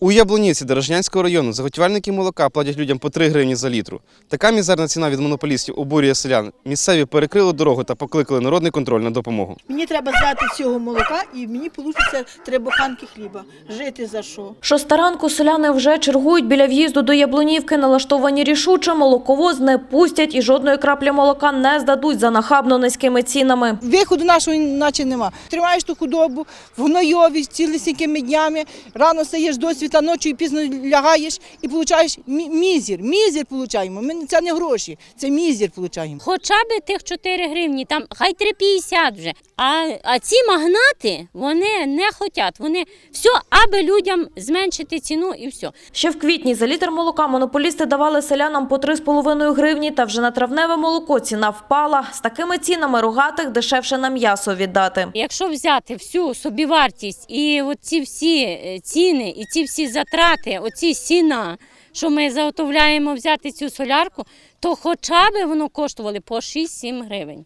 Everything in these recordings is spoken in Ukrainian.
У Яблунівці Дорожнянського району заготівельники молока платять людям по 3 гривні за літру. Така мізерна ціна від монополістів обурює селян. Місцеві перекрили дорогу та покликали народний контроль на допомогу. Мені треба здати цього молока і мені вийде три буханки хліба. Жити за що? Шоста ранку селяни вже чергують біля в'їзду до Яблунівки, налаштовані рішуче, молоковоз не пустять і жодної краплі молока не здадуть за нахабно низькими цінами. Виходу нашого наче нема. Тримаєш ту худобу в гнойові цілісінькими днями, рано стаєш до світа, ночі пізно лягаєш і получаєш мізір. Мізір получаємо. Ми, це не гроші, це мізір получаємо. Хоча б тих 4 гривні, там хай 3,50 вже. А, а ці магнати вони не хочуть. Вони все, аби людям зменшити ціну і все. Ще в квітні за літр молока монополісти давали селянам по 3,5 гривні, та вже на травневе молоко ціна впала. З такими цінами рогатих дешевше на м'ясо віддати. Якщо взяти всю собівартість і оці всі е, ціни, і ці всі затрати, оці сіна, що ми заготовляємо взяти цю солярку, то хоча б воно коштувало по 6-7 гривень.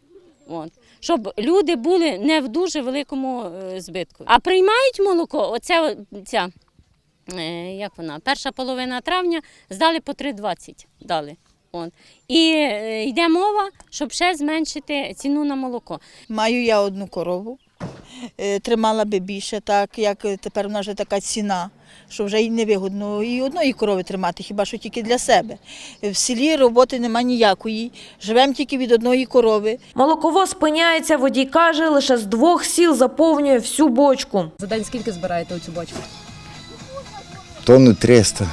От. Щоб люди були не в дуже великому е, збитку. А приймають молоко, оце ця, е, як вона, перша половина травня здали по 3,20 дали. От. І е, йде мова, щоб ще зменшити ціну на молоко. Маю я одну корову, тримала би більше, так як тепер вона вже така ціна, що вже й невигодно і одної корови тримати, хіба що тільки для себе. В селі роботи нема ніякої, живемо тільки від одної корови. Молоковоз спиняється, водій каже, лише з двох сіл заповнює всю бочку. За день скільки збираєте оцю бочку? Тонну 300.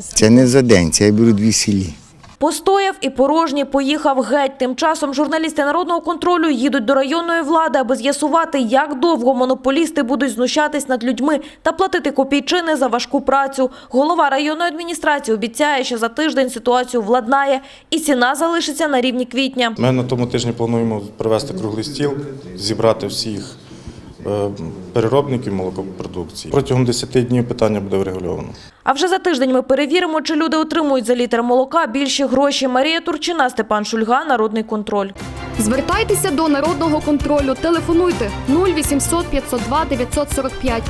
Це не за день, це я беру дві сілі. Постояв і порожній поїхав геть. Тим часом журналісти народного контролю їдуть до районної влади, аби з'ясувати, як довго монополісти будуть знущатись над людьми та платити копійчини за важку працю. Голова районної адміністрації обіцяє, що за тиждень ситуацію владнає і ціна залишиться на рівні квітня. Ми на тому тижні плануємо провести круглий стіл, зібрати всіх переробників молокопродукції. Протягом 10 днів питання буде врегульовано. А вже за тиждень ми перевіримо, чи люди отримують за літр молока більші гроші. Марія Турчина, Степан Шульга, Народний контроль. Звертайтеся до народного контролю. Телефонуйте 0800 502 945